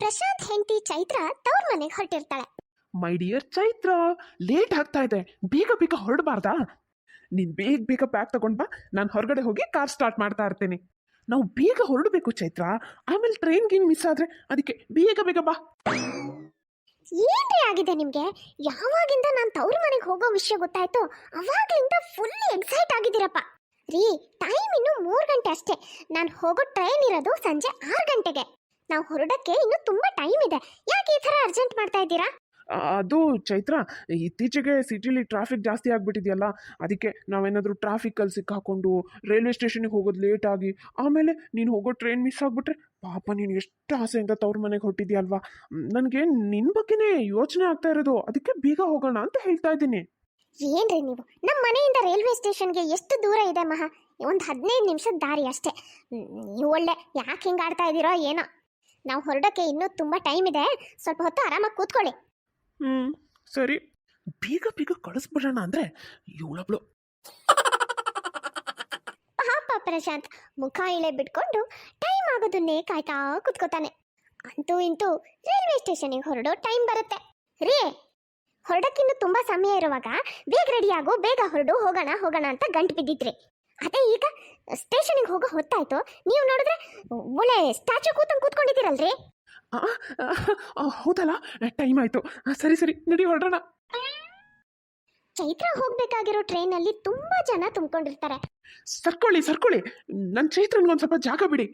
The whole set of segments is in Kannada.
ಪ್ರಶಾಂತ್ ಹೆಂಡತಿ ಚೈತ್ರ ತವ್ರ ಮನೆಗೆ ಹೊರಟಿರ್ತಾಳೆ. ಮೈ ಡಿಯರ್ ಚೈತ್ರ ಲೇಟ್ ಆಗ್ತಾ ಇದೆ. ಬೇಗ ಬೇಗ ಹೊರಡಬಾರ್ದಾ? ನೀನ್ ಬೇಗ ಬೇಗ ಪ್ಯಾಕ್ ತಗೊಂಡ್ ಬಾ. ನಾನು ಹೊರಗಡೆ ಹೋಗಿ ಕಾರ್ ಸ್ಟಾರ್ಟ್ ಮಾಡ್ತಾ ಇರ್ತೀನಿ. ನಾವು ಬೇಗ ಹೊರಡಬೇಕು ಚೈತ್ರ. ಆಮೇಲೆ ಟ್ರೈನ್ ಗಿನ್ ಮಿಸ್ ಆದ್ರೆ ಅದಕ್ಕೆ ಬೇಗ ಬೇಗ ಬಾ. ಏನ್ರಿ ಆಗಿದೆ ನಿಮ್ಗೆ? ಯಾವಾಗಿಂದ ನಾನು ತವ್ರ ಮನೆಗೆ ಹೋಗೋ ವಿಷಯ ಗೊತ್ತಾಯ್ತು? ಅವಾಗ್ಲಿಂದ ಫುಲ್ ಎಕ್ಸೈಟ್ ಆಗಿದ್ದೀರಪ್ಪ. ರೀ ಟೈಮ್ ಇನ್ನು ಮೂರು ಗಂಟೆ ಅಷ್ಟೇ. ನಾನು ಹೋಗೋ ಟ್ರೈನ್ ಇರೋದು ಸಂಜೆ ಆರು ಗಂಟೆಗೆ. ನಾವು ಹೊರಡಕ್ಕೆ ಇನ್ನು ತುಂಬಾ ಟೈಮ್ ಇದೆ. ಯಾಕೆ ಈ ಥರ ಅರ್ಜೆಂಟ್ ಮಾಡ್ತಾ ಇದ್ದೀರಾ? ಅದು ಚೈತ್ರ ಇತ್ತೀಚೆಗೆ ಸಿಟಿಲಿ ಟ್ರಾಫಿಕ್ ಜಾಸ್ತಿ ಆಗ್ಬಿಟ್ಟಿದೆಯಲ್ಲ ಅದಕ್ಕೆ ನಾವೇನಾದರೂ ಟ್ರಾಫಿಕಲ್ಲಿ ಸಿಕ್ಕಾಕೊಂಡು ರೈಲ್ವೆ ಸ್ಟೇಷನಿಗೆ ಹೋಗೋದು ಲೇಟ್ ಆಗಿ ಆಮೇಲೆ ನೀನು ಹೋಗೋ ಟ್ರೈನ್ ಮಿಸ್ ಆಗಿಬಿಟ್ರೆ ಪಾಪ ನೀನು ಎಷ್ಟು ಆಸೆಯಿಂದ ತವ್ರ ಮನೆಗೆ ಹೊಟ್ಟಿದ್ಯಲ್ವಾ ನನಗೆ ನಿನ್ನ ಬಗ್ಗೆನೇ ಯೋಚನೆ ಆಗ್ತಾ ಇರೋದು ಅದಕ್ಕೆ ಬೇಗ ಹೋಗೋಣ ಅಂತ ಹೇಳ್ತಾ ಇದ್ದೀನಿ. ಏನ್ರಿ ನೀವು? ನಮ್ಮ ಮನೆಯಿಂದ ರೈಲ್ವೆ ಸ್ಟೇಷನ್ಗೆ ಎಷ್ಟು ದೂರ ಇದೆ ಮಹಾ? ಒಂದು ಹದಿನೈದು ನಿಮಿಷದ ದಾರಿ ಅಷ್ಟೇ. ನೀವು ಒಳ್ಳೆ ಯಾಕೆ ಹಿಂಗಾಡ್ತಾ ಇದ್ದೀರೋ ಏನೋ. ನಾವು ಹೊರಡಕ್ಕೆ ಇನ್ನೂ ತುಂಬ ಟೈಮ್ ಇದೆ. ಸ್ವಲ್ಪ ಹೊತ್ತು ಆರಾಮಾಗಿ ಕೂತ್ಕೊಳ್ಳಿ. ಹ್ಞೂ ಸರಿ. ಬೇಗ ಬೇಗ ಕಳಿಸ್ಬಿಡೋಣ ಅಂದರೆ ಇವಳಬ್ಳು. ಪಾಪ ಪ್ರಶಾಂತ್ ಮುಖ ಇಳೆ ಬಿಟ್ಕೊಂಡು ಟೈಮ್ ಆಗೋದನ್ನೇ ಕಾಯ್ತಾ ಕೂತ್ಕೋತಾನೆ. ಅಂತೂ ಇಂತೂ ರೈಲ್ವೆ ಸ್ಟೇಷನಿಗೆ ಹೊರಡೋ ಟೈಮ್ ಬರುತ್ತೆ. ರೀ ಹೊರಡಕ್ಕಿನ್ನೂ ತುಂಬಾ ಸಮಯ ಇರುವಾಗ ಬೇಗ ರೆಡಿ ಆಗೋ ಬೇಗ ಹೊರಡು ಹೋಗೋಣ ಹೋಗೋಣ ಅಂತ ಗಂಟು ಬಿದ್ದಿದ್ರಿ. ಅದೇ ಈಗ ಸ್ಟೇಷನಿಗೆ ಹೋಗೋ ಹೊತ್ತಾಯ್ತು. ನೀವು ನೋಡಿದ್ರೆ ಒಳ್ಳೆ ಸ್ಟ್ಯಾಚು ಕೂತಂಗೆ ಕೂತ್ಕೊಂಡಿದ್ದೀರಲ್ರಿ? ಹೌದಲ್ಲ ಟೈಮ್ ಆಯಿತು. ಸರಿ ಸರಿ ನಡಿ ಹೊರಡೋಣ. ಚೈತ್ರ ಹೋಗ್ಬೇಕಾಗಿರೋ ಟ್ರೈನಲ್ಲಿ ತುಂಬಾ ಜನ ತುಂಬಿಕೊಂಡಿರ್ತಾರೆ. ಸರ್ಕೊಳ್ಳಿ ಸರ್ಕೊಳ್ಳಿ. ನನ್ನ ಚೈತ್ರನ್ಗೆ ಒಂದ್ ಸ್ವಲ್ಪ ಜಾಗ ಬಿಡಿ.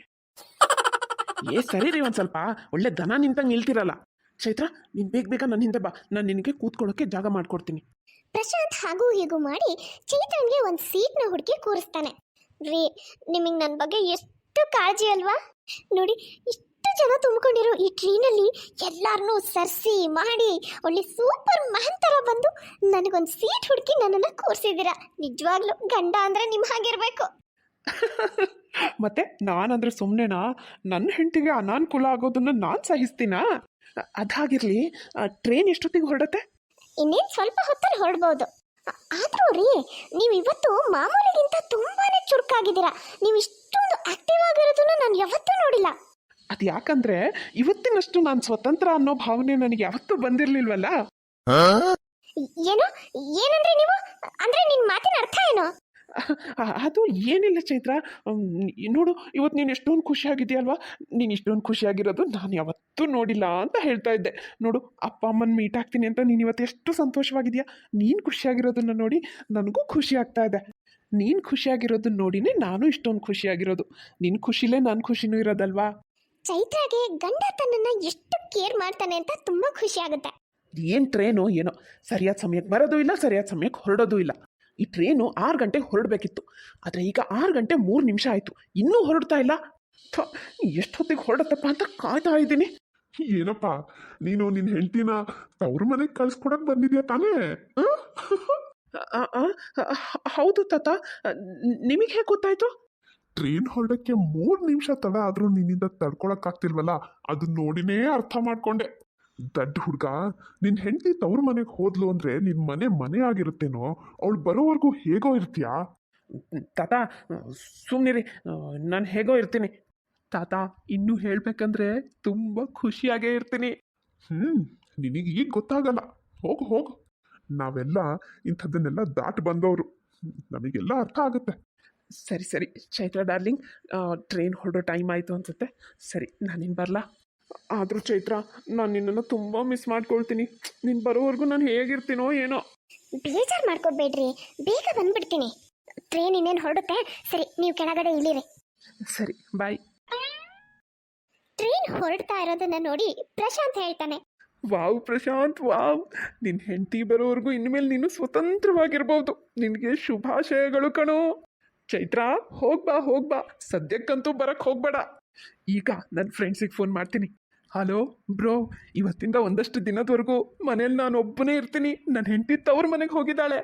ಏ ಸರಿ ರೀ ಒಂದು ಸ್ವಲ್ಪ. ಒಳ್ಳೆ ದನ ನಿಂತಂಗೆ ನಿಲ್ತಿರಲ್ಲ. ಚೈತ್ರ ನೀನು ಬೇಗ ಬೇಗ ನನ್ನ ಹಿಂದೆ ಬಾ. ನಾನು ನಿನಗೆ ಕೂತ್ಕೊಳ್ಳೋಕೆ ಜಾಗ ಮಾಡ್ಕೊಡ್ತೀನಿ. ಪ್ರಶಾಂತ್ ಹಾಗೂ ಹೀಗೂ ಮಾಡಿ ಚೇತನ್ಗೆ ಒಂದು ಸೀಟ್ನ ಹುಡುಕಿ ಕೂರಿಸ್ತಾನೆ. ರೀ, ನಿಮಗೆ ನನ್ನ ಬಗ್ಗೆ ಎಷ್ಟು ಕಾಳಜಿ ಅಲ್ವಾ? ನೋಡಿ, ಇಷ್ಟು ಜನ ತುಂಬಿಕೊಂಡಿರೋ ಈ ಟ್ರೈನಲ್ಲಿ ಎಲ್ಲರನ್ನೂ ಸರ್ಸಿ ಮಾಡಿ ಒಳ್ಳೆ ಸೂಪರ್ ಮ್ಯಾನ್ ಥರ ಬಂದು ನನಗೊಂದು ಸೀಟ್ ಹುಡುಕಿ ನನ್ನನ್ನು ಕೂರಿಸಿದ್ದೀರಾ. ನಿಜವಾಗ್ಲೂ ಗಂಡ ಅಂದರೆ ನಿಮ್ಮ ಹಾಗಿರ್ಬೇಕು. ಮತ್ತೆ ನಾನಂದ್ರೆ ಸುಮ್ಮನೆನಾ ನನ್ನ ಹೆಂಡತಿಗೆ ಅನಾನುಕೂಲ ಆಗೋದನ್ನ ನಾನು ಸಹಿಸ್ತೀನಾ? ಅದಾಗಿರಲಿ ಅದಾಗಿರ್ಲಿ ಟ್ರೈನ್ ಎಷ್ಟೊತ್ತಿಗೆ ಹೊರಡತ್ತೆ? ಇನ್ನೇನು ಸ್ವಲ್ಪ ಹೊತ್ತಲ್ಲಿ ಹೊರಡ್ಬೋದು. ಆದರೂ ರೀ ನೀವು ಇವತ್ತು ಮಾಮೂಲಿಗಿಂತ ತುಂಬಾನೇ ಚುರುಕಾಗಿದ್ದೀರಾ. ನೀವು ಇಷ್ಟೊಂದು ಆಕ್ಟಿವ್ ಆಗಿರೋದನ್ನ ನಾನು ಯಾವತ್ತೂ ನೋಡಿಲ್ಲ. ಅದು ಯಾಕಂದ್ರೆ ಇವತ್ತಿನಷ್ಟು ನಾನು ಸ್ವತಂತ್ರ ಅನ್ನೋ ಭಾವನೆ ನನಗೆ ಯಾವತ್ತೂ ಬಂದಿರಲಿಲ್ವಲ್ಲ? ಏನು? ಏನಂದ್ರೆ ನೀವು? ಅಂದ್ರೆ ನಿನ್ ಮಾತಿನ ಅರ್ಥ ಏನು? ಅದು ಏನಿಲ್ಲ ಚೈತ್ರ. ನೋಡು ಇವತ್ತು ನೀನು ಎಷ್ಟೊಂದು ಖುಷಿಯಾಗಿದೆಯಲ್ವಾ ನೀನು ಇಷ್ಟೊಂದು ಖುಷಿಯಾಗಿರೋದು ನಾನು ಯಾವತ್ತೂ ನೋಡಿಲ್ಲ ಅಂತ ಹೇಳ್ತಾ ಇದ್ದೆ. ನೋಡು ಅಪ್ಪ ಅಮ್ಮನ ಮೀಟ್ ಆಗ್ತೀನಿ ಅಂತ ನೀನು ಇವತ್ತು ಎಷ್ಟು ಸಂತೋಷವಾಗಿದೆಯಾ ನೀನು ಖುಷಿಯಾಗಿರೋದನ್ನ ನೋಡಿ ನನಗೂ ಖುಷಿ ಆಗ್ತಾ ಇದೆ. ನೀನು ಖುಷಿಯಾಗಿರೋದನ್ನ ನೋಡಿನೇ ನಾನು ಇಷ್ಟೊಂದು ಖುಷಿಯಾಗಿರೋದು. ನಿನ್ನ ಖುಷಿಲೇ ನಾನು ಖುಷಿನೂ ಇರೋದಲ್ವಾ? ಚೈತ್ರಾಗೆ ಗಂಡ ತನ್ನನ್ನು ಎಷ್ಟು ಕೇರ್ ಮಾಡ್ತಾನೆ ಅಂತ ತುಂಬಾ ಖುಷಿ ಆಗುತ್ತೆ. ಏನು ಟ್ರೇನು ಏನೋ ಸರಿಯಾದ ಸಮಯಕ್ಕೆ ಬರೋದು ಇಲ್ಲ ಸರಿಯಾದ ಸಮಯಕ್ಕೆ ಹೊರಡೋದು ಇಲ್ಲ. ಈ ಟ್ರೈನು ಆರು ಗಂಟೆಗೆ ಹೊರಡಬೇಕಿತ್ತು. ಆದರೆ ಈಗ ಆರು ಗಂಟೆ ಮೂರು ನಿಮಿಷ ಆಯಿತು. ಇನ್ನೂ ಹೊರಡ್ತಾ ಇಲ್ಲ. ಎಷ್ಟೊತ್ತಿಗೆ ಹೊರಡತ್ತಪ್ಪ ಅಂತ ಕಾಯ್ತಾ ಇದ್ದೀನಿ. ಏನಪ್ಪ ನೀನು ನಿನ್ನ ಹೆಂಡತಿನ ತವ್ರ ಮನೆಗೆ ಕಳ್ಸ್ಕೊಡಕ್ ಬಂದಿದ್ಯಾ ತಾನೇ? ಹೌದು ತಾತ. ನಿಮಗೆ ಹೇಗೆ ಗೊತ್ತಾಯ್ತು? ಟ್ರೈನ್ ಹೊರಡಕ್ಕೆ ಮೂರು ನಿಮಿಷ ತಡ ಆದರೂ ನಿನ್ನಿಂದ ತಡ್ಕೊಳಕ್ಕಾಗ್ತಿಲ್ವಲ್ಲ ಅದನ್ನ ನೋಡಿನೇ ಅರ್ಥ ಮಾಡ್ಕೊಂಡೆ. ದಡ್ಡ ಹುಡುಗ ನಿನ್ನ ಹೆಂಡತಿ ತವ್ರ ಮನೆಗೆ ಹೋದ್ಲು ಅಂದ್ರೆ ನಿನ್ನ ಮನೆ ಮನೆ ಆಗಿರುತ್ತೇನೋ ಅವಳು ಬರೋವರೆಗೂ ಹೇಗೋ ಇರ್ತೀಯಾ? ತಾತ ಸುಮ್ಮನಿರಿ ನಾನು ಹೇಗೋ ಇರ್ತೀನಿ. ತಾತ ಇನ್ನೂ ಹೇಳಬೇಕಂದ್ರೆ ತುಂಬ ಖುಷಿಯಾಗೇ ಇರ್ತೀನಿ. ಹ್ಮ್ ನಿನಗೆ ಈಗ ಗೊತ್ತಾಗಲ್ಲ. ಹೋಗು ಹೋಗು. ನಾವೆಲ್ಲ ಇಂಥದ್ದನ್ನೆಲ್ಲ ದಾಟ್ ಬಂದವರು. ನಮಗೆಲ್ಲ ಅರ್ಥ ಆಗುತ್ತೆ. ಸರಿ ಸರಿ. ಚೈತ್ರ ಡಾರ್ಲಿಂಗ್ ಟ್ರೈನ್ ಹೊರಡೋ ಟೈಮ್ ಆಯಿತು ಅನ್ಸುತ್ತೆ. ಸರಿ ನಾನಿನ್ನು ಬರಲಾ? ಆದರೂ ಚೈತ್ರ ನಾನು ನಿನ್ನನ್ನು ತುಂಬ ಮಿಸ್ ಮಾಡ್ಕೊಳ್ತೀನಿ. ನೀನು ಬರೋವರೆಗೂ ನಾನು ಹೇಗಿರ್ತೀನೋ ಏನೋ. ಬೇಜಾರು ಮಾಡ್ಕೊಬೇಡ್ರಿ. ಬೇಗ ಬಂದ್ಬಿಡ್ತೀನಿ. ಟ್ರೈನ್ ಇನ್ನೇನು ಹೊರಡುತ್ತೆ? ಸರಿ ನೀವು ಕೆಳಗಡೆ ಇಳಿರಿ. ಸರಿ ಬಾಯ್ ಟ್ರೈನ್ ಹೊರಡ್ತಾ ಇರೋದನ್ನ ನೋಡಿ ಪ್ರಶಾಂತ್ ಹೇಳ್ತಾನೆ. Wow Prashant wow. ನಿನ್ನ ಹೆಂಡತಿ ಬರೋವರೆಗೂ ಇನ್ಮೇಲೆ ನೀನು ಸ್ವತಂತ್ರವಾಗಿರ್ಬೋದು. ನಿನಗೆ ಶುಭಾಶಯಗಳು ಕಣೋ. ಚೈತ್ರ ಹೋಗ್ಬಾ ಹೋಗ್ಬಾ. ಸದ್ಯಕ್ಕಂತೂ ಬರಕ್ಕೆ ಹೋಗ್ಬೇಡ. ಈಗ ನನ್ನ ಫ್ರೆಂಡ್ಸಿಗೆ ಫೋನ್ ಮಾಡ್ತೀನಿ. ಹಲೋ ಬ್ರೋ ಇವತ್ತಿಂದ ಒಂದಷ್ಟು ದಿನದವರೆಗೂ ಮನೇಲಿ ನಾನು ಒಬ್ಬನೇ ಇರ್ತೀನಿ. ನನ್ನ ಹೆಂಡತಿ ತವ್ರ ಮನೆಗೆ ಹೋಗಿದ್ದಾಳೆ.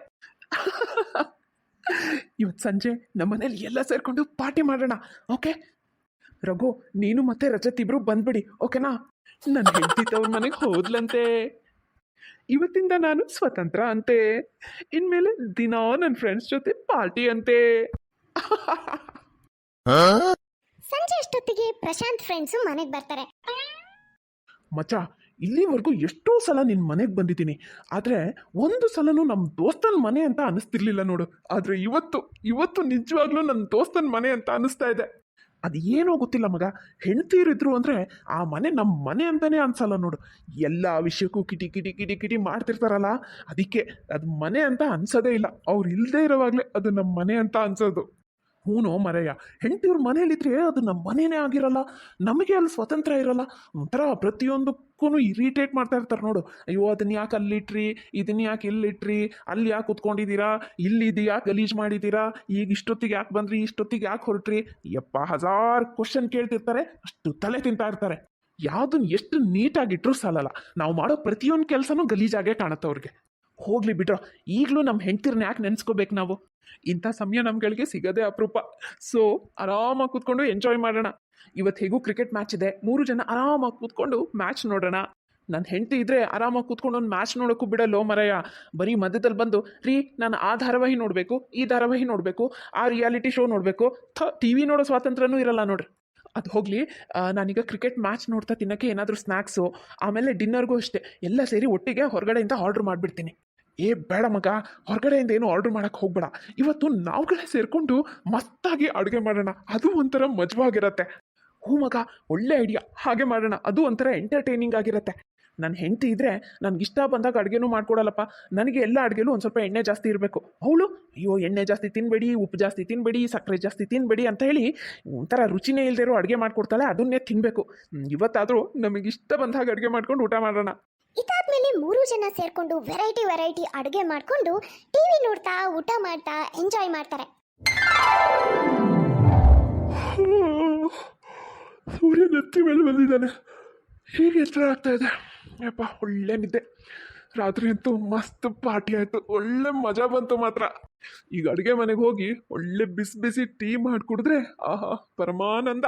ಇವತ್ತು ಸಂಜೆ ನಮ್ಮ ಮನೇಲಿ ಎಲ್ಲ ಸೇರಿಕೊಂಡು ಪಾರ್ಟಿ ಮಾಡೋಣ, ಓಕೆ? ರಘು, ನೀನು ಮತ್ತೆ ರಜತ್ ಇಬ್ರು ಬಂದ್ಬಿಡಿ, ಓಕೆನಾ? ನನ್ನ ಹೆಂಡತಿ ತವ್ರ ಮನೆಗೆ ಹೋದ್ಲಂತೆ. ಇವತ್ತಿಂದ ನಾನು ಸ್ವತಂತ್ರ ಅಂತೆ. ಇನ್ಮೇಲೆ ದಿನ ನನ್ನ ಫ್ರೆಂಡ್ಸ್ ಜೊತೆ ಪಾರ್ಟಿ ಅಂತೆ. ಸಂಜೆ ಅಷ್ಟೊತ್ತಿಗೆ ಪ್ರಶಾಂತ್ ಫ್ರೆಂಡ್ಸು ಮನೆಗೆ ಬರ್ತಾರೆ. ಮಚ್ಚ, ಇಲ್ಲಿವರೆಗೂ ಎಷ್ಟೋ ಸಲ ನಿನ್ನ ಮನೆಗೆ ಬಂದಿದ್ದೀನಿ. ಆದರೆ ಒಂದು ಸಲನೂ ನಮ್ಮ ದೋಸ್ತನ ಮನೆ ಅಂತ ಅನಿಸ್ತಿರ್ಲಿಲ್ಲ ನೋಡು. ಆದರೆ ಇವತ್ತು ಇವತ್ತು ನಿಜವಾಗ್ಲೂ ನನ್ನ ದೋಸ್ತನ ಮನೆ ಅಂತ ಅನಿಸ್ತಾ ಇದೆ. ಅದು ಏನೋ ಗೊತ್ತಿಲ್ಲ ಮಗ. ಹೆಣ್ತೀರಿದ್ರು ಅಂದರೆ ಆ ಮನೆ ನಮ್ಮ ಮನೆ ಅಂತಲೇ ಅನ್ಸಲ್ಲ ನೋಡು. ಎಲ್ಲ ವಿಷಯಕ್ಕೂ ಕಿಟಿ ಕಿಟಿ ಕಿಟಿ ಕಿಟಿ ಮಾಡ್ತಿರ್ತಾರಲ್ಲ, ಅದಕ್ಕೆ ಅದು ಮನೆ ಅಂತ ಅನ್ಸೋದೇ ಇಲ್ಲ. ಅವ್ರು ಇಲ್ಲದೆ ಇರೋವಾಗಲೇ ಅದು ನಮ್ಮ ಮನೆ ಅಂತ ಅನ್ಸೋದು. ಹೂನೋ ಮರೆಯ. ಹೆಂಡತಿಯವ್ರ ಮನೇಲಿದ್ರೆ ಅದು ನಮ್ಮ ಮನೇನೇ ಆಗಿರಲ್ಲ, ನಮಗೆ ಅಲ್ಲಿ ಸ್ವತಂತ್ರ ಇರಲ್ಲ. ಒಂಥರ ಪ್ರತಿಯೊಂದಕ್ಕೂ ಇರಿಟೇಟ್ ಮಾಡ್ತಾ ಇರ್ತಾರೆ ನೋಡು. ಅಯ್ಯೋ ಅದನ್ನ ಯಾಕೆ ಅಲ್ಲಿಟ್ರಿ? ಇದನ್ನ ಯಾಕೆ ಇಲ್ಲಿಟ್ರಿ? ಅಲ್ಲಿ ಯಾಕೆ ಕುತ್ಕೊಂಡಿದ್ದೀರಾ ಇಲ್ಲಿ ಇದು ಯಾಕೆ ಗಲೀಜು ಮಾಡಿದ್ದೀರಾ ಈಗ ಇಷ್ಟೊತ್ತಿಗೆ ಯಾಕೆ ಬಂದ್ರಿ? ಇಷ್ಟೊತ್ತಿಗೆ ಯಾಕೆ ಹೊರಟ್ರಿ? ಯಪ್ಪ, ಹಜಾರ್ ಕ್ವಶನ್ ಕೇಳ್ತಿರ್ತಾರೆ, ಅಷ್ಟು ತಲೆ ತಿಂತಾ ಇರ್ತಾರೆ. ಯಾವುದನ್ನು ಎಷ್ಟು ನೀಟಾಗಿಟ್ಟರೂ ಸಾಲಲ್ಲ. ನಾವು ಮಾಡೋ ಪ್ರತಿಯೊಂದು ಕೆಲಸನೂ ಗಲೀಜಾಗೆ ಕಾಣುತ್ತೆ ಅವ್ರಿಗೆ. ಹೋಗ್ಲಿ ಬಿಟ್ರೋ ಈಗಲೂ ನಮ್ಮ ಹೆಂಡ್ತಿರ್ನ ಯಾಕೆ ನೆನೆಸ್ಕೋಬೇಕು ನಾವು? ಇಂಥ ಸಮಯ ನಮ್ಗಳಿಗೆ ಸಿಗದೆ ಅಪರೂಪ. ಸೊ ಆರಾಮಾಗಿ ಕೂತ್ಕೊಂಡು ಎಂಜಾಯ್ ಮಾಡೋಣ. ಇವತ್ತು ಹೇಗೂ ಕ್ರಿಕೆಟ್ ಮ್ಯಾಚ್ ಇದೆ. ಮೂರು ಜನ ಆರಾಮಾಗಿ ಕೂತ್ಕೊಂಡು ಮ್ಯಾಚ್ ನೋಡೋಣ. ನನ್ನ ಹೆಂಡತಿ ಇದ್ರೆ ಆರಾಮಾಗಿ ಕೂತ್ಕೊಂಡು ಒಂದು ಮ್ಯಾಚ್ ನೋಡೋಕ್ಕೂ ಬಿಡಲ್ಲೋ ಮರಯ್ಯ. ಬರೀ ಮಧ್ಯದಲ್ಲಿ ಬಂದು, ರೀ, ನಾನು ಆ ಧಾರಾವಾಹಿ ನೋಡಬೇಕು, ಈ ಧಾರಾವಾಹಿ ನೋಡಬೇಕು, ಆ ರಿಯಾಲಿಟಿ ಶೋ ನೋಡಬೇಕು. ಥ ಟಿ ವಿ ನೋಡೋ ಸ್ವಾತಂತ್ರ್ಯನೂ ಇರಲ್ಲ ನೋಡ್ರಿ. ಅದು ಹೋಗಲಿ ನಾನೀಗ ಕ್ರಿಕೆಟ್ ಮ್ಯಾಚ್ ನೋಡ್ತಾ ತಿನ್ನೋಕ್ಕೆ ಏನಾದರೂ ಸ್ನ್ಯಾಕ್ಸು ಆಮೇಲೆ ಡಿನ್ನರ್ಗೂ ಅಷ್ಟೇ. ಎಲ್ಲ ಸೇರಿ ಒಟ್ಟಿಗೆ ಹೊರಗಡೆಯಿಂದ ಆರ್ಡ್ರ್ ಮಾಡಿಬಿಡ್ತೀನಿ. ಏ, ಬೇಡ ಮಗ, ಹೊರಗಡೆಯಿಂದ ಏನು ಆರ್ಡರ್ ಮಾಡೋಕ್ಕೆ ಹೋಗ್ಬೇಡ. ಇವತ್ತು ನಾವುಗಳೇ ಸೇರಿಕೊಂಡು ಮಸ್ತಾಗಿ ಅಡುಗೆ ಮಾಡೋಣ. ಅದು ಒಂಥರ ಮಜವಾಗಿರತ್ತೆ. ಹ್ಞೂ ಮಗ, ಒಳ್ಳೆ ಐಡಿಯಾ ಹಾಗೆ ಮಾಡೋಣ. ಅದು ಒಂಥರ ಎಂಟರ್ಟೈನಿಂಗ್ ಆಗಿರುತ್ತೆ. ನನ್ನ ಹೆಂಡತಿ ಇದ್ದರೆ ನನಗೆ ಇಷ್ಟ ಬಂದಾಗ ಅಡುಗೆನೂ ಮಾಡ್ಕೊಡಲ್ಲಪ್ಪ. ನನಗೆ ಎಲ್ಲ ಅಡುಗೆಲೂ ಒಂದು ಸ್ವಲ್ಪ ಎಣ್ಣೆ ಜಾಸ್ತಿ ಇರಬೇಕು. ಅವಳು, ಅಯ್ಯೋ, ಎಣ್ಣೆ ಜಾಸ್ತಿ ತಿನ್ನಬೇಡಿ ಉಪ್ಪು ಜಾಸ್ತಿ ತಿನ್ನಬೇಡಿ ಸಕ್ಕರೆ ಜಾಸ್ತಿ ತಿನ್ಬೇಡಿ ಅಂತ ಹೇಳಿ ಒಂಥರ ರುಚಿನೇ ಇಲ್ಲದೆ ಇರೋ ಅಡುಗೆ ಮಾಡ್ಕೊಡ್ತಾಳೆ. ಅದನ್ನೇ ತಿನ್ನಬೇಕು ಇವತ್ತಾದರೂ ನಮಗೆ ಇಷ್ಟ ಬಂದಾಗ ಅಡುಗೆ ಮಾಡ್ಕೊಂಡು ಊಟ ಮಾಡೋಣ. ಇದಾದ್ಮೇಲೆ ಮೂರು ಜನ ಸೇರ್ಕೊಂಡು ವೆರೈಟಿ ವೆರೈಟಿ ಅಡುಗೆ ಮಾಡ್ಕೊಂಡು ಟಿವಿ ನೋಡ್ತಾ, ಊಟ ಮಾಡ್ತಾ, ಎಂಜಾಯ್ ಮಾಡ್ತಾರೆ. ಸೂರ್ಯ ನೆತ್ತಿ ಮೇಲೆ ಬಂದಿದ್ದಾನೆ. ಹೀಗೆ ಎಚ್ಚರ ಆಗ್ತಾ ಇದೆ? ಯಪ್ಪ, ಒಳ್ಳೆ ನಿದ್ದೆ. ರಾತ್ರಿ ಅಂತೂ ಮಸ್ತ್ ಪಾರ್ಟಿ ಆಯ್ತು. ಒಳ್ಳೆ ಮಜಾ ಬಂತು ಮಾತ್ರ. ಈಗ ಅಡುಗೆ ಮನೆಗೆ ಹೋಗಿ ಒಳ್ಳೆ ಬಿಸಿ ಬಿಸಿ ಟೀ ಮಾಡಿ ಕುಡಿದ್ರೆ ಆಹಾ, ಪರಮಾನಂದ.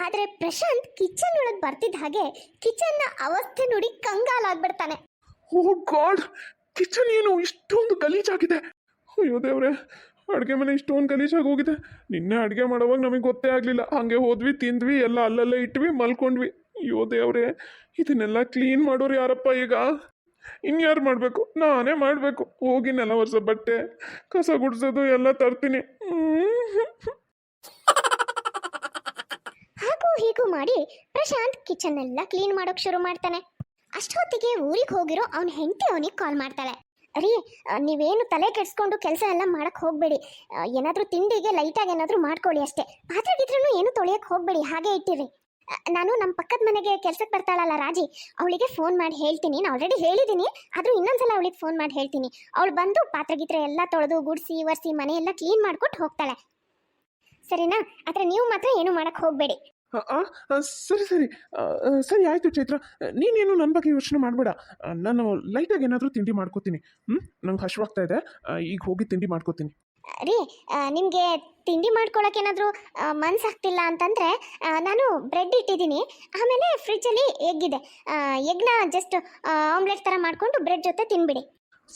ಆದ್ರೆ ಪ್ರಶಾಂತ್ ಕಿಚನ್ ಒಳಗೆ ಬರ್ತಿದ್ದ ಹಾಗೆ ಕಿಚನ್ನ ಅವಸ್ಥೆ ನೋಡಿ ಕಂಗಾಲಾಗ್ಬಿಡ್ತಾನೆ. ಓ ಗಾಡ್ ಕಿಚನ್ ಏನು ಇಷ್ಟೊಂದು ಗಲೀಜಾಗಿದೆ? ಅಯ್ಯೋ ದೇವ್ರೆ, ಅಡುಗೆ ಮನೆ ಇಷ್ಟೊಂದು ಗಲೀಜಾಗಿ ಹೋಗಿದೆ. ನಿನ್ನೆ ಅಡುಗೆ ಮಾಡೋವಾಗ ನಮಗೆ ಗೊತ್ತೇ ಆಗಲಿಲ್ಲ. ಹಂಗೆ ಹೋದ್ವಿ, ತಿಂದ್ವಿ, ಎಲ್ಲ ಅಲ್ಲಲ್ಲೇ ಇಟ್ವಿ, ಮಲ್ಕೊಂಡ್ವಿ. ಅಯ್ಯೋ ದೇವ್ರೆ, ಇದನ್ನೆಲ್ಲ ಕ್ಲೀನ್ ಮಾಡೋರು ಯಾರಪ್ಪ ಈಗ? ಇನ್ಯಾರು ಮಾಡಬೇಕು? ನಾನೇ ಮಾಡಬೇಕು. ಹೋಗಿ ನೆಲ ಬಟ್ಟೆ, ಕಸ ಗುಡಿಸೋದು, ಎಲ್ಲ ತರ್ತೀನಿ. ಹಾಗೂ ಮಾಡಿ ಪ್ರಶಾಂತ್ ಕಿಚನ್ ಎಲ್ಲ ಕ್ಲೀನ್ ಮಾಡೋಕ್ ಶುರು ಮಾಡ್ತಾನೆ. ಅಷ್ಟೊತ್ತಿಗೆ ಊರಿಗೆ ಹೋಗಿರೋ ಅವನ ಹೆಂಡತಿ ಅವನಿಗೆ ಕಾಲ್ ಮಾಡ್ತಾಳೆ. ರೀ ಆ, ನೀವೇನು ತಲೆ ಕೆಡಿಸ್ಕೊಂಡು ಕೆಲಸ ಎಲ್ಲ ಮಾಡಕ್ ಹೋಗ್ಬೇಡಿ. ಏನಾದರೂ ತಿಂಡಿಗೆ ಲೈಟಾಗಿ ಏನಾದ್ರೂ ಮಾಡ್ಕೊಳ್ಳಿ ಅಷ್ಟೇ. ಪಾತ್ರೆ ಗಿತ್ರೆನೂ ಏನು ತೊಳೆಯಕ್ ಹೋಗ್ಬೇಡಿ ಹಾಗೆ ಇಟ್ಟಿರಿ. ನಾನು ನಮ್ಮ ಪಕ್ಕದ ಮನೆಗೆ ಕೆಲ್ಸಕ್ಕೆ ಬರ್ತಾಳಲ್ಲ ರಾಜಿ. ಅವಳಿಗೆ ಫೋನ್ ಮಾಡಿ ಹೇಳ್ತೀನಿ. ನಾನು ಆಲ್ರೆಡಿ ಹೇಳಿದ್ದೀನಿ ಆದ್ರೂ ಇನ್ನೊಂದ್ಸಲ ಅವಳಿಗೆ ಫೋನ್ ಮಾಡಿ ಹೇಳ್ತೀನಿ. ಅವಳು ಬಂದು ಪಾತ್ರೆ ಗಿತ್ರೆ ಎಲ್ಲ ತೊಳೆದು ಗುಡಿಸಿ ಒರೆಸಿ ಮನೆ ಎಲ್ಲ ಕ್ಲೀನ್ ಮಾಡ್ಕೊಟ್ಟು ಹೋಗ್ತಾಳೆ. ಸರಿನಾ? ಆದರೆ ನೀವು ಮಾತ್ರ ಏನು ಮಾಡಕ್ ಹೋಗ್ಬೇಡಿ. ಸರಿ ಸರಿ. ಸರಿ ಆಯಿತು ಚೈತ್ರ. ನೀನೇನು ನನ್ನ ಬಗ್ಗೆ ಯೋಚನೆ ಮಾಡಬೇಡ. ನಾನು ಲೈಟಾಗಿ ಏನಾದರೂ ತಿಂಡಿ ಮಾಡ್ಕೋತೀನಿ. ಹ್ಞೂ ನಂಗೆ ಹಶ್ವಾಗ್ತಾ ಇದೆ. ಈಗ ಹೋಗಿ ತಿಂಡಿ ಮಾಡ್ಕೋತೀನಿ. ರೀ ನಿಮಗೆ ತಿಂಡಿ ಮಾಡ್ಕೊಳಕ್ ಏನಾದರೂ ಮನ್ಸಾಗ್ತಿಲ್ಲ ಅಂತಂದ್ರೆ ನಾನು ಬ್ರೆಡ್ ಇಟ್ಟಿದ್ದೀನಿ. ಆಮೇಲೆ ಫ್ರಿಜ್ಜಲ್ಲಿ ಎಗ್ ಇದೆ. ಎಗ್ನ ಜಸ್ಟ್ ಆಮ್ಲೆಟ್ ಥರ ಮಾಡ್ಕೊಂಡು ಬ್ರೆಡ್ ಜೊತೆ ತಿನ್ಬಿಡಿ.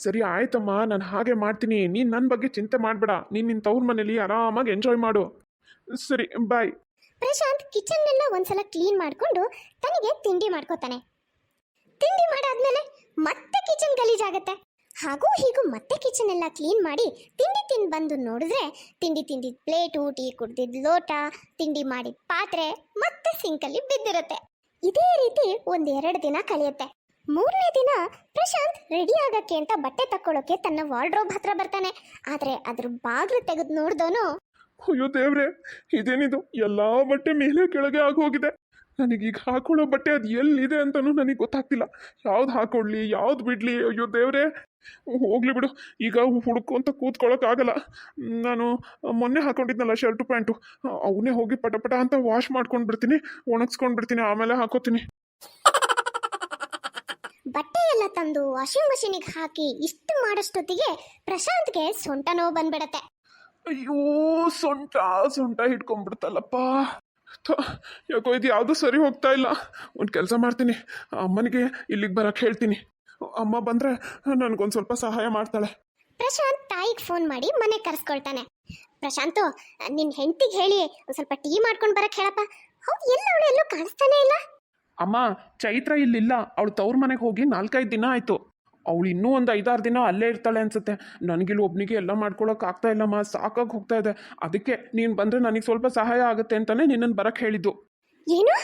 ಸರಿ ಆಯ್ತಮ್ಮ ನಾನು ಹಾಗೆ ಮಾಡ್ತೀನಿ. ನೀನು ನನ್ನ ಬಗ್ಗೆ ಚಿಂತೆ ಮಾಡಬೇಡ. ನೀನು ನಿನ್ನ ತವ್ರ ಮನೇಲಿ ಆರಾಮಾಗಿ ಎಂಜಾಯ್ ಮಾಡು. ಸರಿ ಬಾಯ್ ಪ್ರಶಾಂತ್ ಕಿಚನ್ನೆಲ್ಲ ಒಂದ್ಸಲ ಕ್ಲೀನ್ ಮಾಡಿಕೊಂಡು ತನಗೆ ತಿಂಡಿ ಮಾಡ್ಕೋತಾನೆ. ತಿಂಡಿ ಮಾಡಾದ್ಮೇಲೆ ಮತ್ತೆ ಕಿಚನ್ ಗಲೀಜಾಗತ್ತೆ. ಹಾಗೂ ಹೀಗೂ ಮತ್ತೆ ಕಿಚನ್ ಎಲ್ಲ ಕ್ಲೀನ್ ಮಾಡಿ ತಿಂಡಿ ತಿಂದು ಬಂದು ನೋಡಿದ್ರೆ ತಿಂಡಿ ತಿಂದಿದ್ದ ಪ್ಲೇಟು, ಟೀ ಕುಡ್ದಿದ್ದ ಲೋಟ, ತಿಂಡಿ ಮಾಡಿದ ಪಾತ್ರೆ ಮತ್ತೆ ಸಿಂಕಲ್ಲಿ ಬಿದ್ದಿರುತ್ತೆ. ಇದೇ ರೀತಿ ಒಂದೆರಡು ದಿನ ಕಳೆಯುತ್ತೆ. ಮೂರನೇ ದಿನ ಪ್ರಶಾಂತ್ ರೆಡಿ ಆಗಕ್ಕೆ ಅಂತ ಬಟ್ಟೆ ತಕ್ಕೊಳ್ಳೋಕೆ ತನ್ನ ವಾರ್ಡ್ರೋಬ್ ಹತ್ರ ಬರ್ತಾನೆ. ಆದ್ರೆ ಅದ್ರ ಬಾಗಿಲು ತೆಗೆದು ನೋಡ್ದೋನು ಅಯ್ಯೋ ದೇವ್ರೆ, ಇದೇನಿದು? ಎಲ್ಲ ಬಟ್ಟೆ ಮೇಲೆ ಕೆಳಗೆ ಆಗೋಗಿದೆ. ನನಗೀಗ ಹಾಕೊಳ್ಳೋ ಬಟ್ಟೆ ಅದು ಎಲ್ಲಿದೆ ಅಂತಲೂ ನನಗೆ ಗೊತ್ತಾಗ್ತಿಲ್ಲ. ಯಾವ್ದು ಹಾಕೊಳ್ಳಿ, ಯಾವ್ದು ಬಿಡಲಿ? ಅಯ್ಯೋ ದೇವ್ರೆ. ಹೋಗ್ಲಿ ಬಿಡು. ಈಗ ಹುಡ್ಕೊಂತ ಕೂತ್ಕೊಳ್ಳೋಕ್ಕಾಗಲ್ಲ ನಾನು ಮೊನ್ನೆ ಹಾಕೊಂಡಿದ್ನಲ್ಲ ಶರ್ಟು, ಪ್ಯಾಂಟು. ಅವನ್ನೇ ಹೋಗಿ ಪಟ ಪಟ ಅಂತ ವಾಶ್ ಮಾಡ್ಕೊಂಡು ಬಿಡ್ತೀನಿ, ಒಣಗಿಸ್ಕೊಂಡು ಬಿಡ್ತೀನಿ, ಆಮೇಲೆ ಹಾಕೋತೀನಿ. ಬಟ್ಟೆ ಎಲ್ಲ ತಂದು ವಾಷಿಂಗ್ ಮಷೀನಿಗೆ ಹಾಕಿ ಇಷ್ಟು ಮಾಡಷ್ಟೊತ್ತಿಗೆ ಪ್ರಶಾಂತ್ಗೆ ಸೊಂಟ ನೋವು ಬಂದ್ಬಿಡತ್ತೆ. ಅಯ್ಯೋ ಸೊಂಟ ಸೊಂಟ ಹಿಡ್ಕೊಂಡ್ಬಿಡ್ತಲ್ಲಪ್ಪ. ಥ, ಯಾಕೋ ಇದು ಯಾವುದೂ ಸರಿ ಹೋಗ್ತಾ ಇಲ್ಲ. ಒಂದು ಕೆಲಸ ಮಾಡ್ತೀನಿ. ಅಮ್ಮನಿಗೆ ಇಲ್ಲಿಗೆ ಬರಕ್ಕೆ ಹೇಳ್ತೀನಿ. ಅಮ್ಮ ಬಂದ್ರೆ ನನಗೊಂದು ಸ್ವಲ್ಪ ಸಹಾಯ ಮಾಡ್ತಾಳೆ. ಪ್ರಶಾಂತ್ ತಾಯಿಗೆ ಫೋನ್ ಮಾಡಿ ಮನೆ ಕರೆಸ್ಕೊಳ್ತಾನೆ. ಪ್ರಶಾಂತ್ ನಿನ್ ಹೆಂಡತಿಗೆ ಹೇಳಿ ಒಂದು ಸ್ವಲ್ಪ ಟೀ ಮಾಡ್ಕೊಂಡು ಬರಕ್ಕೆ ಹೇಳಪ್ಪ. ಹೌದು ಎಲ್ಲ ಅವಳು ಎಲ್ಲೂ ಕಾಣಿಸ್ತಾನೆ ಇಲ್ಲ? ಅಮ್ಮ ಚೈತ್ರ ಇಲ್ಲಿಲ್ಲ. ಅವಳು ತವ್ರ ಮನೆಗೆ ಹೋಗಿ ನಾಲ್ಕೈದು ದಿನ ಆಯಿತು. ಅವಳು ಇನ್ನೂ ಒಂದು ಐದಾರು ದಿನ ಅಲ್ಲೇ ಇರ್ತಾಳೆ ಅನ್ಸುತ್ತೆ. ನನಗಿಲ್ಲಿ ಒಬ್ಬನಿಗೆ ಎಲ್ಲ ಮಾಡ್ಕೊಳಕ್ಕೆ ಆಗ್ತಾ ಇಲ್ಲಮ್ಮ ಸಾಕಾಗಿ ಹೋಗ್ತಾ ಇದೆ. ಅದಕ್ಕೆ ನೀನು ಬಂದರೆ ನನಗೆ ಸ್ವಲ್ಪ ಸಹಾಯ ಆಗುತ್ತೆ ಅಂತಲೇ ನಿನ್ನನ್ನು ಬರಕ್ಕೆ ಹೇಳಿದ್ದು. ಏನು?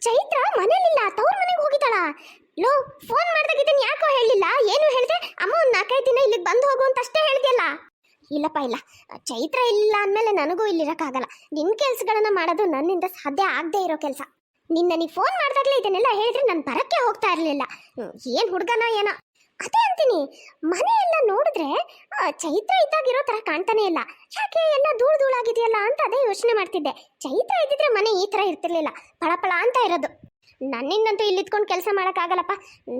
ಚೈತ್ರ ಮನೇಲಿಲ್ಲ, ತವ್ರ ಮನೆಗೆ ಹೋಗಿದ್ದಾಳ. ಲೋ, ಫೋನ್ ಮಾಡ್ದಾಗಿದ್ದನ್ ಯಾಕೋ ಹೇಳಿಲ್ಲ? ಏನು ಹೇಳಿದೆ? ಅಮ್ಮ ಒಂದು ನಾಲ್ಕೈದು ದಿನ ಇಲ್ಲಿಗೆ ಬಂದು ಹೋಗು ಅಂತ ಅಷ್ಟೇ ಹೇಳ್ದಿಯಲ್ಲ. ಇಲ್ಲಪ್ಪ, ಇಲ್ಲ. ಚೈತ್ರ ಇಲ್ಲ ಅಂದಮೇಲೆ ನನಗೂ ಇಲ್ಲಿರೋಕ್ಕಾಗಲ್ಲ ನಿನ್ನ ಕೆಲ್ಸಗಳನ್ನ ಮಾಡೋದು ನನ್ನಿಂದ ಸಾಧ್ಯ ಆಗದೆ ಇರೋ ಕೆಲಸ. ನಿನ್ನ ನನಗೆ ಫೋನ್ ಮಾಡಿದಾಗಲೇ ಇದನ್ನೆಲ್ಲ ಹೇಳಿದ್ರೆ ನಾನು ಬರಕ್ಕೆ ಹೋಗ್ತಾ ಇರಲಿಲ್ಲ. ಏನು ಹುಡುಗನೋ ಏನೋ. ಅದೇ ಅಂತೀನಿ. ಮನೆ ಎಲ್ಲ ನೋಡಿದ್ರೆ ಆ, ಚೈತ್ರ ಇದ್ದಾಗಿರೋ ತರ ಕಾಣ್ತಾನೆ ಇಲ್ಲ. ಯಾಕೆ ಎಲ್ಲ ಧೂಳು ಧೂಳಾಗಿದೆಯಲ್ಲ ಅಂತ ಅದೇ ಯೋಚನೆ ಮಾಡ್ತಿದ್ದೆ. ಚೈತ್ರ ಇದ್ದಿದ್ರೆ ಮನೆ ಈ ತರ ಇರ್ತಿರ್ಲಿಲ್ಲ. ಪಳಪಳ ಅಂತ ಇರೋದು. ನನ್ನಿಂದಂತೂ ಇಲ್ಲಿದ್ಕೊಂಡು ಕೆಲಸ ಮಾಡೋಕ್ಕಾಗಲ್ಲಪ್ಪ.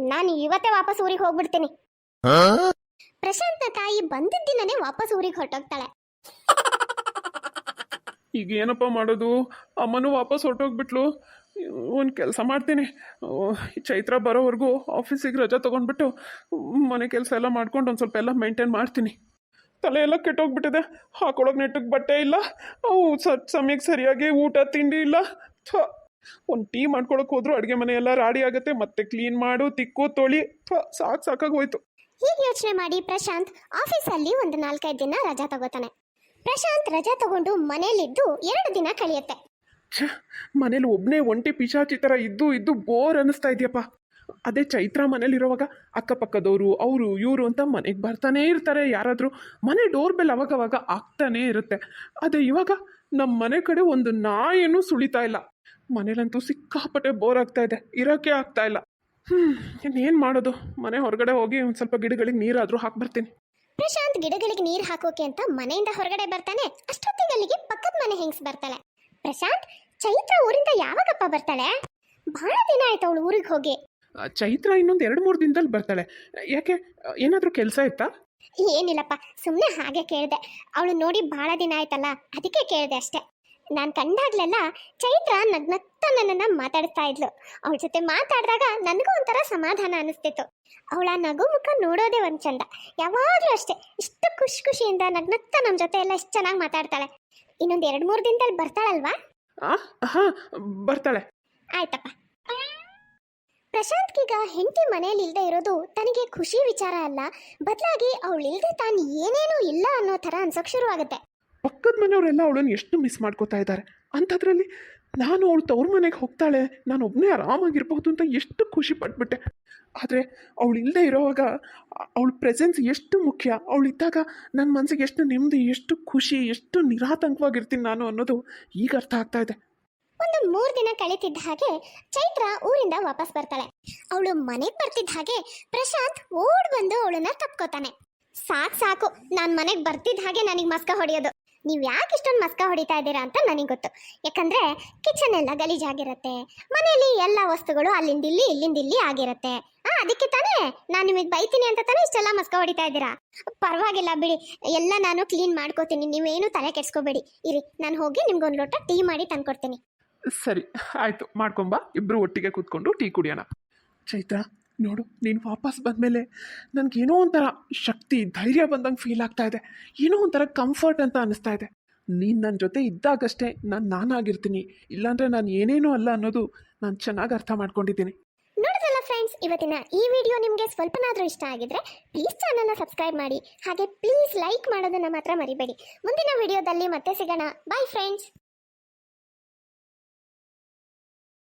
ನಾನು ಇವತ್ತೇ ವಾಪಸ್ ಊರಿಗೆ ಹೋಗ್ಬಿಡ್ತೀನಿ. ಪ್ರಶಾಂತ ತಾಯಿ ಬಂದಿದ್ದಿನೇ ವಾಪಸ್ ಊರಿಗೆ ಹೊರಟೋಗ್ತಾಳೆ. ಈಗ ಏನಪ್ಪ ಮಾಡೋದು? ಅಮ್ಮನೂ ವಾಪಸ್ ಹೊರಟೋಗ್ಬಿಟ್ಲು. ಒಂದು ಕೆಲಸ ಮಾಡ್ತೀನಿ. ಚೈತ್ರ ಬರೋವರೆಗೂ ಆಫೀಸಿಗೆ ರಜಾ ತೊಗೊಂಡ್ಬಿಟ್ಟು ಮನೆ ಕೆಲಸ ಎಲ್ಲ ಮಾಡ್ಕೊಂಡು ಒಂದು ಸ್ವಲ್ಪ ಎಲ್ಲ ಮೇಂಟೈನ್ ಮಾಡ್ತೀನಿ. ತಲೆ ಎಲ್ಲ ಕೆಟ್ಟೋಗ್ಬಿಟ್ಟಿದೆ. ಹಾಕೊಳಗೆ ನೆಟ್ಟಕ್ಕೆ ಬಟ್ಟೆ ಇಲ್ಲ. ಅವು ಸ ಸಮಯಕ್ಕೆ ಸರಿಯಾಗಿ ಊಟ, ತಿಂಡಿ ಇಲ್ಲ. ಥ. ಒಂದು ಟೀ ಮಾಡ್ಕೊಳಕ್ಕೆ ಹೋದ್ರು ಅಡುಗೆ ಮನೆ ಎಲ್ಲ ರಾಡಿ ಆಗುತ್ತೆ. ಮತ್ತೆ ಕ್ಲೀನ್ ಮಾಡು, ತಿಕ್ಕು, ತೊಳಿ. ಥ, ಸಾಕು ಸಾಕಾಗಿ ಹೋಯ್ತು. ಹೀಗೆ ಯೋಚನೆ ಮಾಡಿ ಪ್ರಶಾಂತ್ ಆಫೀಸಲ್ಲಿ ಒಂದು ನಾಲ್ಕೈದು ದಿನ ರಜಾ ತಗೋತಾನೆ. ಪ್ರಶಾಂತ್ ರಜಾ ತಗೊಂಡು ಮನೇಲಿದ್ದು ಎರಡು ದಿನ ಕಳೆಯುತ್ತೆ. ಛ, ಮನೇಲಿ ಒಬ್ಬನೇ ಒಂಟಿ ಪಿಶಾಚಿ ಥರ ಇದ್ದು ಇದ್ದು ಬೋರ್ ಅನ್ನಿಸ್ತಾ ಇದೆಯಪ್ಪ. ಅದೇ ಚೈತ್ರ ಮನೇಲಿರುವಾಗ ಅಕ್ಕಪಕ್ಕದವರು, ಅವರು, ಇವರು ಅಂತ ಮನೆಗೆ ಬರ್ತಾನೇ ಇರ್ತಾರೆ ಯಾರಾದರೂ. ಮನೆ ಡೋರ್ ಬೆಲ್ ಅವಾಗವಾಗ ಆಗ್ತಾನೇ ಇರುತ್ತೆ. ಅದೇ ಇವಾಗ ನಮ್ಮ ಮನೆ ಕಡೆ ಒಂದು ನಾಯಿನೂ ಸುಳಿತಾ ಇಲ್ಲ. ಮನೇಲಂತೂ ಸಿಕ್ಕಾಪಟ್ಟೆ ಬೋರ್ ಆಗ್ತಾ ಇದೆ. ಇರೋಕ್ಕೆ ಆಗ್ತಾ ಇಲ್ಲ. ಹ್ಞೂ ಇನ್ನೇನು ಮಾಡೋದು? ಮನೆ ಹೊರಗಡೆ ಹೋಗಿ ಒಂದು ಸ್ವಲ್ಪ ಗಿಡಗಳಿಗೆ ನೀರಾದರೂ ಹಾಕ್ಬರ್ತೀನಿ. ಪ್ರಶಾಂತ್ ಗಿಡಗಳಿಗೆ ನೀರು ಹಾಕೋಕೆ ಅಂತ ಮನೆಯಿಂದ ಹೊರಗಡೆ ಬರ್ತಾನೆ ಅಷ್ಟೊತ್ತಿಗೆ ಅಲ್ಲಿಗೆ ಪಕ್ಕದ ಮನೆ ಹೆಂಗ್ಸ್ ಬರ್ತಾಳೆ. ಪ್ರಶಾಂತ್ ಚೈತ್ರ ಊರಿಂದ ಯಾವಾಗಪ್ಪ ಬರ್ತಾಳೆ? ಬಹಳ ದಿನ ಆಯ್ತು ಅವಳು ಊರಿಗೆ ಹೋಗಿ. ಆ, ಚೈತ್ರ ಇನ್ನೊಂದು ಎರಡು ಮೂರು ದಿನದಲ್ಲಿ ಬರ್ತಾಳೆ. ಯಾಕೆ ಏನಾದರೂ ಕೆಲಸ ಇತ್ತಾ? ಏನಿಲ್ಲಪ್ಪ ಸುಮ್ಮನೆ ಹಾಗೆ ಕೇಳಿದೆ. ಅವಳು ನೋಡಿ ಬಹಳ ದಿನ ಆಯ್ತಲ್ಲ ಅದಕ್ಕೆ ಕೇಳಿದೆ ಅಷ್ಟೇ. ನಾನು ಕಂಡಾಗ್ಲೆಲ್ಲ ಚೈತ್ರ ನಗ್ನತ್ತ ನನ್ನನ್ನು ಮಾತಾಡ್ತಾ ಇದ್ಲು. ಅವಳ ಜೊತೆ ಮಾತಾಡಿದಾಗ ನನಗೂ ಒಂಥರ ಸಮಾಧಾನ ಅನಿಸ್ತಿತ್ತು. ಅವಳ ನಗು ಮುಖ ನೋಡೋದೇ ಒಂದು ಚಂದ. ಯಾವಾಗಲೂ ಅಷ್ಟೇ. ಇಷ್ಟು ಖುಷಿ ಖುಷಿಯಿಂದ ನಗ್ನತ್ತ ನಮ್ಮ ಜೊತೆ ಎಲ್ಲ ಇಷ್ಟು ಚೆನ್ನಾಗಿ ಮಾತಾಡ್ತಾಳೆ. ಇನ್ನೊಂದು ಎರಡು ಮೂರು ದಿನದಲ್ಲಿ ಬರ್ತಾಳಲ್ವಾ? ಬರ್ತಾಳೆ. ಆಯ್ತಪ್ಪ. ಪ್ರಶಾಂತ್ಗೀಗ ಹೆಂಡತಿ ಮನೆಯಲ್ಲಿ ಇಲ್ಲದೆ ಇರೋದು ತನಗೆ ಖುಷಿ ವಿಚಾರ ಅಲ್ಲ. ಬದಲಾಗಿ ಅವಳಿಲ್ದೆ ತಾನು ಏನೇನೂ ಇಲ್ಲ ಅನ್ನೋ ಥರ ಅನ್ಸೋಕೆ ಶುರು ಆಗುತ್ತೆ. ಪಕ್ಕದ ಮನೆಯವರೆಲ್ಲ ಅವಳನ್ನು ಎಷ್ಟು ಮಿಸ್ ಮಾಡ್ಕೋತಾ ಇದ್ದಾರೆ. ಅಂಥದ್ರಲ್ಲಿ ನಾನು ಅವಳು ತವ್ರ ಮನೆಗೆ ಹೋಗ್ತಾಳೆ, ನಾನು ಒಬ್ಬನೇ ಆರಾಮಾಗಿರ್ಬಹುದು ಅಂತ ಎಷ್ಟು ಖುಷಿ ಪಟ್ಬಿಟ್ಟೆ. ಆದರೆ ಅವಳು ಇಲ್ಲದೆ ಇರೋವಾಗ ಅವಳ ಪ್ರೆಸೆನ್ಸ್ ಎಷ್ಟು ಮುಖ್ಯ? ಅವಳು ಇದ್ದಾಗ ನನ್ನ ಮನಸ್ಸಿಗೆ ಎಷ್ಟು ನೆಮ್ಮದಿ, ಎಷ್ಟು ಖುಷಿ, ಎಷ್ಟು ನಿರಾತಂಕವಾಗಿರ್ತೀನಿ ನಾನು ಅನ್ನೋದು ಈಗ ಅರ್ಥ ಆಗ್ತಾ ಇದೆ. ಒಂದು ಮೂರು ದಿನ ಕಳೀತಿದ್ದ ಹಾಗೆ ಚೈತ್ರ ಊರಿಂದ ವಾಪಸ್ ಬರ್ತಾಳೆ. ಅವಳು ಮನೆಗೆ ಬರ್ತಿದ್ದ ಹಾಗೆ ಪ್ರಶಾಂತ್ ಓಡ್ ಬಂದು ಅವಳನ್ನ ತಪ್ಕೋತಾನೆ. ಸಾಕು ಸಾಕು, ನಾನು ಮನೆಗೆ ಬರ್ತಿದ್ದ ಹಾಗೆ ನನಗೆ ಮಸ್ಕ ಹೊಡೆಯೋದು. ನೀವು ಯಾಕೆ ಇಷ್ಟೊಂದು ಮಸ್ಕ ಹೊಡಿತಾ ಇದ್ದೀರಾ ಅಂತ ನನಗೆ ಗೊತ್ತು. ಯಾಕಂದ್ರೆ ಕಿಚನ್ ಎಲ್ಲ ಗಲೀಜಾಗಿರುತ್ತೆ ಮನೆಯಲ್ಲಿ ಎಲ್ಲ ವಸ್ತುಗಳು ಅಲ್ಲಿಂದ ಇಲ್ಲಿ, ಇಲ್ಲಿಂದ ಇಲ್ಲಿ ಆಗಿರುತ್ತೆ. ಆ, ಅದಕ್ಕೆ ತಾನೇ ನಾನು ನಿಮಗೆ ಬೈತೀನಿ ಅಂತ ತಾನೇ ಇಷ್ಟೆಲ್ಲ ಮಸ್ಕ ಹೊಡಿತಾ ಇದ್ದೀರಾ? ಪರವಾಗಿಲ್ಲ ಬಿಡಿ. ಎಲ್ಲ ನಾನು ಕ್ಲೀನ್ ಮಾಡ್ಕೋತೀನಿ. ನೀವೇನು ತಲೆ ಕೆಡಿಸ್ಕೋಬೇಡಿ. ಇರಿ, ನಾನು ಹೋಗಿ ನಿಮ್ಗೊಂದು ಲೋಟ ಟೀ ಮಾಡಿ ತಂದ್ಕೊಡ್ತೀನಿ. ಸರಿ, ಆಯಿತು. ಮಾಡ್ಕೊಂಬ ಇಬ್ಬರು ಒಟ್ಟಿಗೆ ಕೂತ್ಕೊಂಡು ಟೀ ಕುಡಿಯೋಣ. ಚೈತ್ರ ನೋಡು, ನೀನು ವಾಪಸ್ ಬಂದಮೇಲೆ ನನಗೇನೋ ಒಂಥರ ಶಕ್ತಿ, ಧೈರ್ಯ ಬಂದಂಗೆ ಫೀಲ್ ಆಗ್ತಾ ಇದೆ. ಏನೋ ಒಂಥರ ಕಂಫರ್ಟ್ ಅಂತ ಅನ್ನಿಸ್ತಾ ಇದೆ. ನೀನು ನನ್ನ ಜೊತೆ ಇದ್ದಾಗಷ್ಟೇ ನಾನು ನಾನಾಗಿರ್ತೀನಿ. ಇಲ್ಲಾಂದರೆ ನಾನು ಏನೇನೂ ಅಲ್ಲ ಅನ್ನೋದು ನಾನು ಚೆನ್ನಾಗಿ ಅರ್ಥ ಮಾಡ್ಕೊಂಡಿದ್ದೀನಿ. ನೋಡಿದ್ರಲ್ಲ ಫ್ರೆಂಡ್ಸ್ ಇವತ್ತಿನ ಈ ವಿಡಿಯೋ ನಿಮಗೆ ಸ್ವಲ್ಪನಾದರೂ ಇಷ್ಟ ಆಗಿದ್ರೆ ಪ್ಲೀಸ್ ಚಾನಲ್ನ ಸಬ್ಸ್ಕ್ರೈಬ್ ಮಾಡಿ. ಹಾಗೆ ಪ್ಲೀಸ್ ಲೈಕ್ ಮಾಡೋದನ್ನು ಮಾತ್ರ ಮರಿಬೇಡಿ. ಮುಂದಿನ ವಿಡಿಯೋದಲ್ಲಿ ಮತ್ತೆ ಸಿಗೋಣ. Bye friends